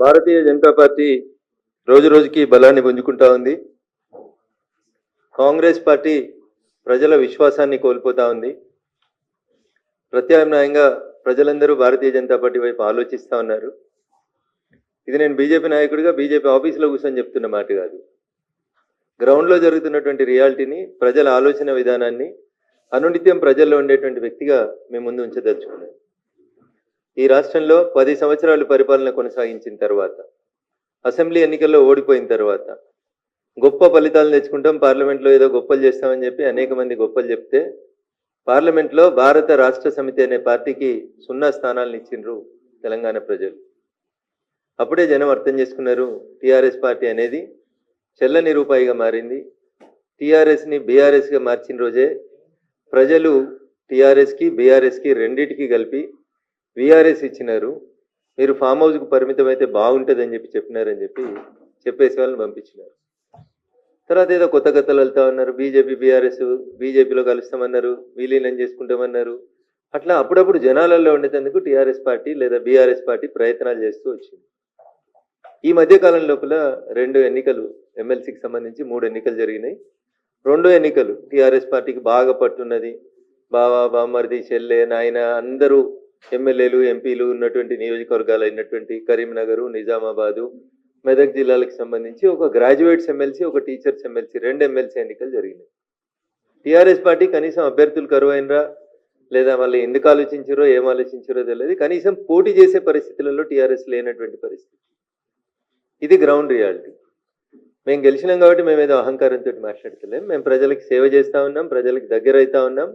భారతీయ Janata party రోజు రోజుకి బలాన్ని పుంజుకుంటా ఉంది. కాంగ్రెస్ పార్టీ ప్రజల విశ్వాసాన్ని కోల్పోతా ఉంది. ప్రత్యామ్నాయంగా ప్రజలందరూ భారతీయ జనతా పార్టీ వైపు ఆలోచిస్తూ ఉన్నారు. ఇది నేను బీజేపీ నాయకుడిగా బీజేపీ ఆఫీసులో కూర్చొని చెప్తున్న మాట కాదు. గ్రౌండ్లో జరుగుతున్నటువంటి రియాలిటీని ప్రజల ఆలోచన విధానాన్ని అనునిత్యం ప్రజల్లో ఉండేటువంటి వ్యక్తిగా మేము ముందు ఉంచదలుచుకున్నాను ఈ రాష్ట్రంలో పది సంవత్సరాలు పరిపాలన కొనసాగించిన తర్వాత అసెంబ్లీ ఎన్నికల్లో ఓడిపోయిన తర్వాత గొప్ప ఫలితాలు తెచ్చుకుంటాం పార్లమెంట్లో ఏదో గొప్పలు చేస్తామని చెప్పి అనేక మంది గొప్పలు చెప్తే పార్లమెంట్లో భారత రాష్ట్ర సమితి అనే పార్టీకి సున్నా స్థానాలను ఇచ్చిండ్రు తెలంగాణ ప్రజలు. అప్పుడే జనం అర్థం చేసుకున్నారు టీఆర్ఎస్ పార్టీ అనేది చెల్లని రూపాయిగా మారింది. టీఆర్ఎస్ని బీఆర్ఎస్గా మార్చిన రోజే ప్రజలు టీఆర్ఎస్కి బీఆర్ఎస్కి రెండింటికి కలిపి విఆర్ఎస్ ఇచ్చినారు. మీరు ఫామ్ హౌస్కు పరిమితం అయితే బాగుంటుందని చెప్పి చెప్పినారని చెప్పి చెప్పేసి వాళ్ళని పంపించినారు. తర్వాత ఏదో కొత్త కథలు వెళ్తా ఉన్నారు. బీజేపీ బీఆర్ఎస్ బీజేపీలో కలుస్తామన్నారు. విలీనం చేసుకుంటామన్నారు. అట్లా అప్పుడప్పుడు జనాలలో ఉండేందుకు టీఆర్ఎస్ పార్టీ లేదా బీఆర్ఎస్ పార్టీ ప్రయత్నాలు చేస్తూ వచ్చింది. ఈ మధ్య కాలం లోపల రెండు ఎన్నికలు ఎమ్మెల్సీకి సంబంధించి మూడు ఎన్నికలు జరిగినాయి. రెండో ఎన్నికలు టీఆర్ఎస్ పార్టీకి బాగా పట్టున్నది. బావా బామ్మర్ది చెల్లె నాయన అందరూ ఎమ్మెల్యేలు ఎంపీలు ఉన్నటువంటి నియోజకవర్గాలు అయినటువంటి కరీంనగర్ నిజామాబాదు మెదక్ జిల్లాలకు సంబంధించి ఒక గ్రాడ్యుయేట్స్ ఎమ్మెల్సీ ఒక టీచర్స్ ఎమ్మెల్సీ రెండు ఎమ్మెల్సీ ఎన్నికలు జరిగినాయి. టీఆర్ఎస్ పార్టీ కనీసం అభ్యర్థులు కరువైనరా? లేదా మళ్ళీ ఎందుకు ఆలోచించారో ఏం ఆలోచించారో తెలియదు. కనీసం పోటీ చేసే పరిస్థితులలో టీఆర్ఎస్ లేనటువంటి పరిస్థితి. ఇది గ్రౌండ్ రియాలిటీ. మేము గెలిచినాం కాబట్టి మేము ఏదో అహంకారంతో మాట్లాడతలేం. మేము ప్రజలకు సేవ చేస్తా ఉన్నాం ప్రజలకు దగ్గర అవుతా ఉన్నాం.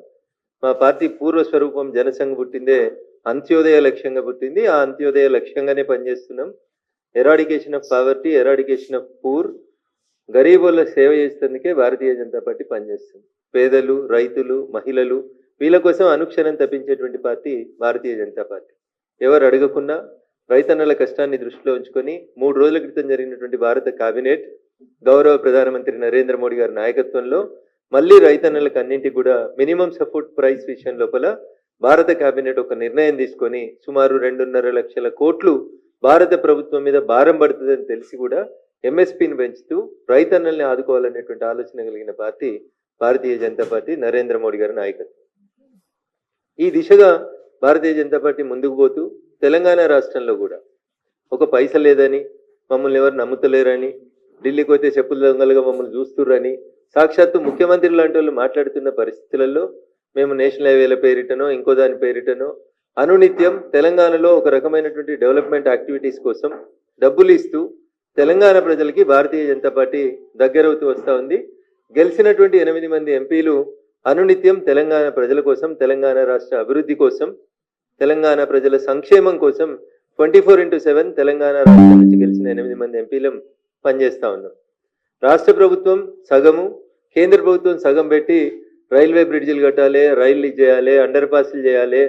మా పార్టీ పూర్వ స్వరూపం జనసంఘ పుట్టిందే అంత్యోదయ లక్ష్యంగా పుట్టింది. ఆ అంత్యోదయ లక్ష్యంగానే పనిచేస్తున్నాం. Eradication of poverty eradication of poor గరీబుల సేవ చేసేందుకే భారతీయ జనతా పార్టీ పనిచేస్తుంది. పేదలు రైతులు మహిళలు వీళ్ళ కోసం అనుక్షణం తప్పించేటువంటి పార్టీ భారతీయ జనతా పార్టీ. ఎవరు అడగకున్నా రైతన్నల కష్టాన్ని దృష్టిలో ఉంచుకొని మూడు రోజుల క్రితం జరిగినటువంటి భారత కేబినెట్ గౌరవ ప్రధానమంత్రి నరేంద్ర మోడీ గారి నాయకత్వంలో మళ్ళీ రైతన్నలకు అన్నింటికి కూడా మినిమం సపోర్ట్ ప్రైస్ విషయం లోపల భారత కేబినెట్ ఒక నిర్ణయం తీసుకొని సుమారు రెండున్నర లక్షల కోట్లు భారత ప్రభుత్వం మీద భారం పడుతుందని తెలిసి కూడా ఎంఎస్పీని పెంచుతూ రైతన్నల్ని ఆదుకోవాలనేటువంటి ఆలోచన కలిగిన పార్టీ భారతీయ జనతా పార్టీ నరేంద్ర మోడీ గారి నాయకత్వం. ఈ దిశగా భారతీయ జనతా పార్టీ ముందుకు పోతూ తెలంగాణ రాష్ట్రంలో కూడా ఒక పైస లేదని మమ్మల్ని ఎవరు నమ్ముతలేరని ఢిల్లీకి పోతే చెప్పుల దొంగలుగా మమ్మల్ని చూస్తుర్రని సాక్షాత్తు ముఖ్యమంత్రి లాంటి వాళ్ళు మాట్లాడుతున్న పరిస్థితులలో మేము నేషనల్ హైవేల పేరిటనో ఇంకో దాని పేరిటనో అనునిత్యం తెలంగాణలో ఒక రకమైనటువంటి డెవలప్మెంట్ యాక్టివిటీస్ కోసం డబ్బులు ఇస్తూ తెలంగాణ ప్రజలకి భారతీయ జనతా పార్టీ దగ్గరవుతూ వస్తూ ఉంది. గెలిచినటువంటి ఎనిమిది మంది ఎంపీలు అనునిత్యం తెలంగాణ ప్రజల కోసం తెలంగాణ రాష్ట్ర అభివృద్ధి కోసం తెలంగాణ ప్రజల సంక్షేమం కోసం twenty four into seven Telangana రాష్ట్రం నుంచి గెలిచిన ఎనిమిది మంది ఎంపీలం పనిచేస్తా ఉన్నాం. రాష్ట్ర ప్రభుత్వం సగము కేంద్ర ప్రభుత్వం సగం పెట్టి రైల్వే బ్రిడ్జిలు కట్టాలి రైళ్ళు చేయాలి అండర్ పాస్లు చేయాలి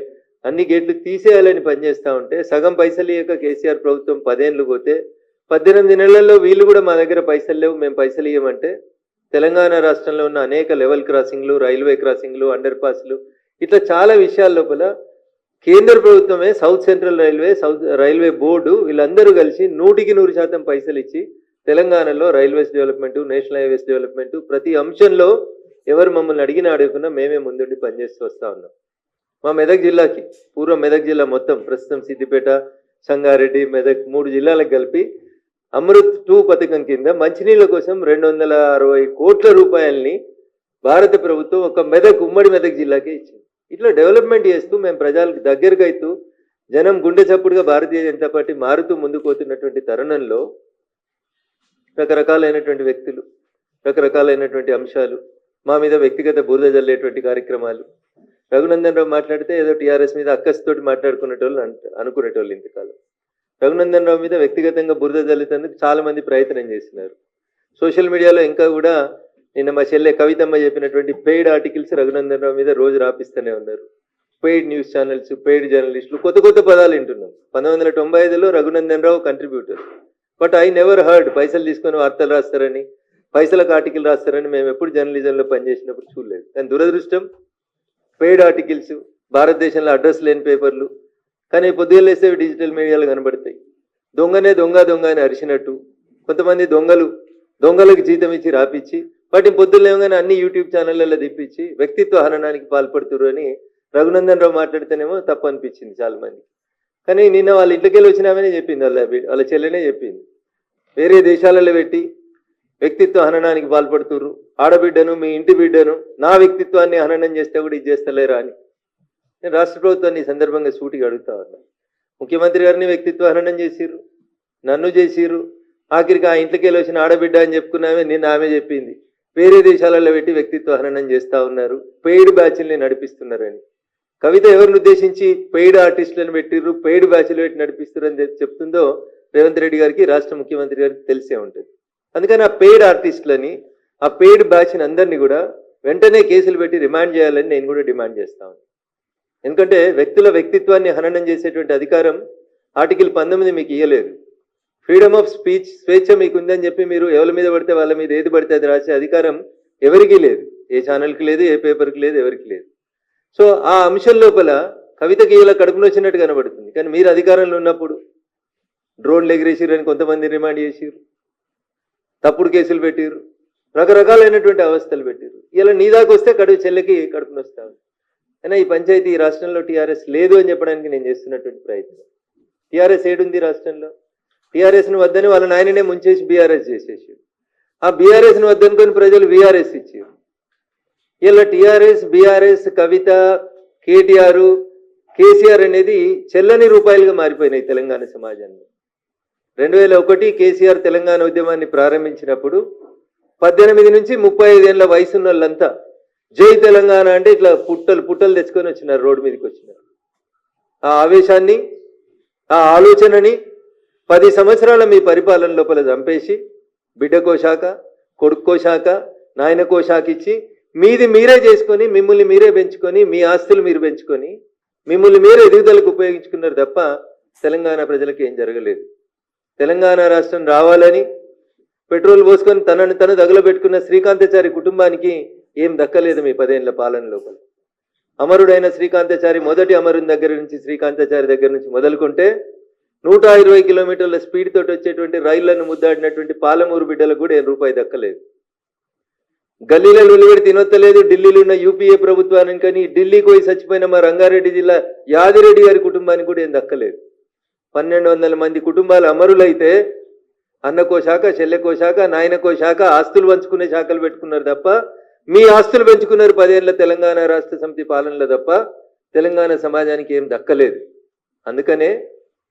అన్ని గేట్లు తీసేయాలని పనిచేస్తూ ఉంటే సగం పైసలు ఇవ్వక కేసీఆర్ ప్రభుత్వం పదేళ్ళు పోతే పద్దెనిమిది నెలల్లో వీళ్ళు కూడా మా దగ్గర పైసలు లేవు మేము పైసలు ఇవ్వమంటే తెలంగాణ రాష్ట్రంలో ఉన్న అనేక లెవెల్ క్రాసింగ్లు రైల్వే క్రాసింగ్లు అండర్ పాస్లు ఇట్లా చాలా విషయాల లోపల కేంద్ర ప్రభుత్వమే south central railway south railway board వీళ్ళందరూ కలిసి నూటికి నూరు శాతం పైసలు ఇచ్చి తెలంగాణలో railways development national highways development ప్రతి అంశంలో ఎవరు మమ్మల్ని అడిగినా అడగకుండా మేమే ముందుండి పనిచేస్తూ వస్తా ఉన్నాం. మా మెదక్ జిల్లాకి పూర్వం మెదక్ జిల్లా మొత్తం ప్రస్తుతం సిద్దిపేట సంగారెడ్డి మెదక్ మూడు జిల్లాలకు కలిపి అమృత్ టూ పథకం కింద మంచినీళ్ళ కోసం రెండు వందల అరవై కోట్ల రూపాయల్ని భారత ప్రభుత్వం ఒక మెదక్ ఉమ్మడి మెదక్ జిల్లాకే ఇచ్చింది. ఇట్లా డెవలప్మెంట్ చేస్తూ మేము ప్రజలకు దగ్గరకు అవుతూ జనం గుండె చప్పుడుగా భారతీయ జనతా పార్టీ మారుతూ ముందుకు పోతున్నటువంటి తరుణంలో రకరకాలైనటువంటి వ్యక్తులు రకరకాలైనటువంటి అంశాలు మా మీద వ్యక్తిగత బురద జల్లేటువంటి కార్యక్రమాలు. రఘునందన్ రావు మాట్లాడితే ఏదో టీఆర్ఎస్ మీద అక్కస్తోటి మాట్లాడుకునేటోళ్ళు అంట అనుకునేటోళ్ళు ఇంతకాలం. రఘునందన్ రావు మీద వ్యక్తిగతంగా బురద జల్లుతందుకు చాలా మంది ప్రయత్నం చేసినారు. సోషల్ మీడియాలో ఇంకా కూడా నిన్న మా చెల్లె కవితమ్మ చెప్పినటువంటి పెయిడ్ ఆర్టికల్స్ రఘునందన్ రావు మీద రోజు రాపిస్తూనే ఉన్నారు. పెయిడ్ న్యూస్ ఛానల్స్ పెయిడ్ జర్నలిస్టులు కొత్త కొత్త పదాలు వింటున్నాం. పంతొమ్మిది వందల తొంభై ఐదులో Raghunandan Rao contributor but I never heard పైసలు తీసుకొని వార్తలు రాస్తారని. పైసలకు ఆర్టికల్ రాస్తారని మేము ఎప్పుడు జర్నలిజంలో పనిచేసినప్పుడు చూడలేదు. కానీ దురదృష్టం పెయిడ్ ఆర్టికల్స్ భారతదేశంలో అడ్రస్ లేని పేపర్లు కానీ పొద్దుగలేస్తే డిజిటల్ మీడియాలో కనబడతాయి. దొంగనే దొంగ దొంగ అని అరిచినట్టు కొంతమంది దొంగలు దొంగలకు జీతం ఇచ్చి రాపిచ్చి వాటిని పొద్దులేమగానే అన్ని యూట్యూబ్ ఛానళ్ళల్లో తెప్పించి వ్యక్తిత్వ హననానికి పాల్పడుతురు అని రఘునందన్ రావు మాట్లాడితేనేమో తప్పు అనిపించింది చాలా మంది కానీ నిన్న వాళ్ళ ఇంటికెళ్ళి వచ్చినామనే చెప్పింది వాళ్ళ వాళ్ళ చెల్లెనే చెప్పింది. వేరే దేశాలలో పెట్టి వ్యక్తిత్వ హననానికి పాల్పడుతుర్రు. ఆడబిడ్డను మీ ఇంటి బిడ్డను నా వ్యక్తిత్వాన్ని హననం చేస్తే కూడా ఇది చేస్తలేరా అని. నేను రాష్ట్ర ప్రభుత్వాన్ని ఈ సందర్భంగా సూటిగా అడుగుతా ఉన్నా. ముఖ్యమంత్రి గారిని వ్యక్తిత్వ హననం చేసిర్రు. నన్ను చేసిర్రు. ఆఖరికి ఆ ఇంట్లోకి వెళ్ళి వచ్చిన ఆడబిడ్డ అని చెప్పుకున్నామే నిన్న ఆమె చెప్పింది. వేరే దేశాలలో పెట్టి వ్యక్తిత్వ హననం చేస్తా ఉన్నారు. పెయిడ్ బ్యాచ్ల్ని నడిపిస్తున్నారని. కవిత ఎవరిని ఉద్దేశించి పెయిడ్ ఆర్టిస్టులను పెట్టిర్రు పెయిడ్ బ్యాచ్లు పెట్టి నడిపిస్తున్నారని చెప్తుందో రేవంత్ రెడ్డి గారికి రాష్ట్ర ముఖ్యమంత్రి గారికి తెలిసే ఉంటుంది. అందుకని ఆ పెయిడ్ ఆర్టిస్టులని ఆ పెయిడ్ బ్యాచ్ని అందరినీ కూడా వెంటనే కేసులు పెట్టి రిమాండ్ చేయాలని నేను కూడా డిమాండ్ చేస్తాను ఎందుకంటే వ్యక్తుల వ్యక్తిత్వాన్ని హననం చేసేటువంటి అధికారం ఆర్టికల్ పంతొమ్మిది మీకు ఇవ్వలేదు ఫ్రీడమ్ ఆఫ్ స్పీచ్ స్వేచ్ఛ మీకు ఉందని చెప్పి మీరు ఎవరి మీద పడితే వాళ్ళ మీద ఏది పడితే అది రాసే అధికారం ఎవరికీ లేదు. ఏ ఛానల్కి లేదు ఏ పేపర్కి లేదు ఎవరికి లేదు. సో ఆ అంశం లోపల కవితకి ఇలా కడుపును వచ్చినట్టు కనబడుతుంది. కానీ మీరు అధికారంలో ఉన్నప్పుడు డ్రోన్లు అని కొంతమంది రిమాండ్ చేసిర్రు. తప్పుడు కేసులు పెట్టిర్రు. రకరకాలైనటువంటి అవస్థలు పెట్టిర్రు. ఇలా నీ దాకా వస్తే కడుపు చెల్లెకి కడుపున వస్తావు. అయినా ఈ పంచాయతీ ఈ రాష్ట్రంలో టీఆర్ఎస్ లేదు అని చెప్పడానికి నేను చేస్తున్నటువంటి ప్రయత్నం. టీఆర్ఎస్ ఏడుంది రాష్ట్రంలో? టీఆర్ఎస్ని వద్దని వాళ్ళ నాయననే ముంచేసి బీఆర్ఎస్ చేసేసి. ఆ బీఆర్ఎస్ని వద్దనుకొని ప్రజలు బీఆర్ఎస్ ఇచ్చారు ఇలా TRS BRS Kavitha KTR KCR అనేది చెల్లని రూపాయలుగా మారిపోయినాయి తెలంగాణ సమాజంలో. రెండు వేల ఒకటి కేసీఆర్ తెలంగాణ ఉద్యమాన్ని ప్రారంభించినప్పుడు పద్దెనిమిది నుంచి ముప్పై ఐదేళ్ళ వయసున్న వాళ్ళంతా జై తెలంగాణ అంటే ఇట్లా పుట్టలు పుట్టలు తెచ్చుకొని వచ్చినారు రోడ్డు మీదకి వచ్చినారు. ఆ ఆవేశాన్ని ఆ ఆలోచనని పది సంవత్సరాల మీ పరిపాలన లోపల చంపేసి బిడ్డకో శాఖ కొడుక్కో శాఖ నాయనకో శాఖ ఇచ్చి మీది మీరే చేసుకొని మిమ్మల్ని మీరే పెంచుకొని మీ ఆస్తులు మీరు పెంచుకొని మిమ్మల్ని మీరే ఎదుగుదలకు ఉపయోగించుకున్నారు తప్ప తెలంగాణ ప్రజలకు ఏం జరగలేదు. తెలంగాణ రాష్ట్రం రావాలని పెట్రోల్ పోసుకొని తనను తను తగులబెట్టుకున్న శ్రీకాంతచారి కుటుంబానికి ఏం దక్కలేదు మీ పదేళ్ళ పాలన లోపల. అమరుడైన శ్రీకాంతాచారి మొదటి అమరుని దగ్గర నుంచి శ్రీకాంతాచారి దగ్గర నుంచి మొదలుకుంటే నూట ఇరవై కిలోమీటర్ల స్పీడ్ తోటి వచ్చేటువంటి రైళ్ళను ముద్దాడినటువంటి పాలమూరు బిడ్డలకు కూడా ఏం రూపాయి దక్కలేదు. గల్లీలో ఉల్లిగడ్డ తినొత్తలేదు. ఢిల్లీలో ఉన్న యూపీఏ ప్రభుత్వానికి కానీ ఢిల్లీకి పోయి చచ్చిపోయిన మా రంగారెడ్డి జిల్లా యాదిరెడ్డి గారి కుటుంబానికి కూడా ఏం దక్కలేదు. పన్నెండు వందల మంది కుటుంబాలు అమరులైతే అన్నకో శాఖ చెల్లెకో శాఖ నాయనకో శాఖ ఆస్తులు పంచుకునే శాఖలు పెట్టుకున్నారు తప్ప మీ ఆస్తులు పెంచుకున్నారు పదేళ్ళ తెలంగాణ రాష్ట్ర సమితి పాలనలో తప్ప తెలంగాణ సమాజానికి ఏం దక్కలేదు. అందుకనే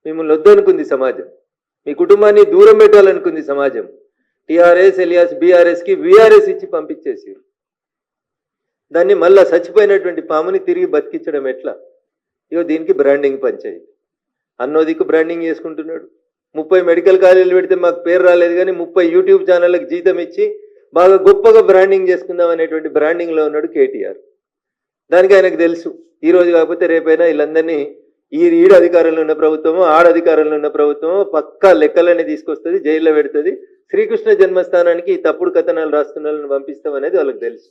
మిమ్మల్ని వద్దనుకుంది సమాజం. మీ కుటుంబాన్ని దూరం పెట్టాలనుకుంది సమాజం. టిఆర్ఎస్ ఎలియాస్ బీఆర్ఎస్కి విఆర్ఎస్ ఇచ్చి పంపించేసి దాన్ని మళ్ళా చచ్చిపోయినటువంటి పాముని తిరిగి బతికించడం ఎట్లా? ఇగో దీనికి బ్రాండింగ్ పంచాయతీ. అన్నోదికు బ్రాండింగ్ చేసుకుంటున్నాడు. ముప్పై మెడికల్ కాలేజీలు పెడితే మాకు పేరు రాలేదు కానీ ముప్పై యూట్యూబ్ ఛానళ్ళకి జీతం ఇచ్చి బాగా గొప్పగా బ్రాండింగ్ చేసుకుందాం అనేటువంటి బ్రాండింగ్లో ఉన్నాడు కేటీఆర్. దానికి ఆయనకు తెలుసు. ఈ రోజు కాకపోతే రేపైనా వీళ్ళందరినీ ఈ ఈడ అధికారంలో ఉన్న ప్రభుత్వము ఆడ అధికారంలో ఉన్న ప్రభుత్వము పక్కా లెక్కలన్నీ తీసుకొస్తుంది జైల్లో పెడుతుంది. శ్రీకృష్ణ జన్మస్థానానికి తప్పుడు కథనాలు రాస్తున్న వాళ్ళని పంపిస్తాం అనేది వాళ్ళకి తెలుసు.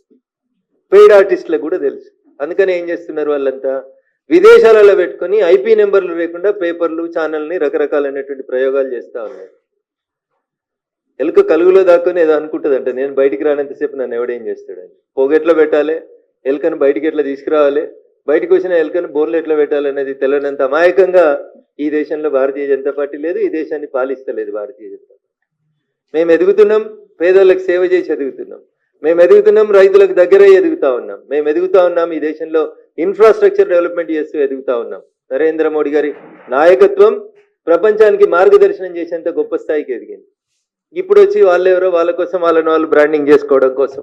పెయిడ్ ఆర్టిస్టులకు కూడా తెలుసు. అందుకని ఏం చేస్తున్నారు వాళ్ళంతా? విదేశాలలో పెట్టుకొని ఐపీ నెంబర్లు లేకుండా పేపర్లు ఛానల్ని రకరకాలైనటువంటి ప్రయోగాలు చేస్తూ ఉన్నాయి ఎలుక కలుగులో దాక్కుని ఏదో అనుకుంటుందంట. నేను బయటికి రానంతసేపు నన్ను ఎవడేం చేస్తాడని. పోగెట్లో పెట్టాలి ఎలుకను బయటికి ఎట్లా తీసుకురావాలి? బయటకు వచ్చిన ఎలుకను బోర్లు ఎట్లా పెట్టాలి అనేది తెలియనంత అమాయకంగా ఈ దేశంలో భారతీయ జనతా పార్టీ లేదు ఈ దేశాన్ని పాలిస్తలేదు భారతీయ జనతా మేము ఎదుగుతున్నాం పేదోళ్ళకి సేవ చేసి ఎదుగుతున్నాం. మేము ఎదుగుతున్నాం రైతులకు దగ్గరే ఎదుగుతా ఉన్నాం. మేము ఎదుగుతా ఉన్నాం ఈ దేశంలో ఇన్ఫ్రాస్ట్రక్చర్ డెవలప్మెంట్ చేస్తూ ఎదుగుతా ఉన్నాం. నరేంద్ర మోడీ గారి నాయకత్వం ప్రపంచానికి మార్గదర్శనం చేసేంత గొప్ప స్థాయికి ఎదిగింది. ఇప్పుడు వచ్చి వాళ్ళెవరో వాళ్ళ కోసం వాళ్ళని వాళ్ళు బ్రాండింగ్ చేసుకోవడం కోసం.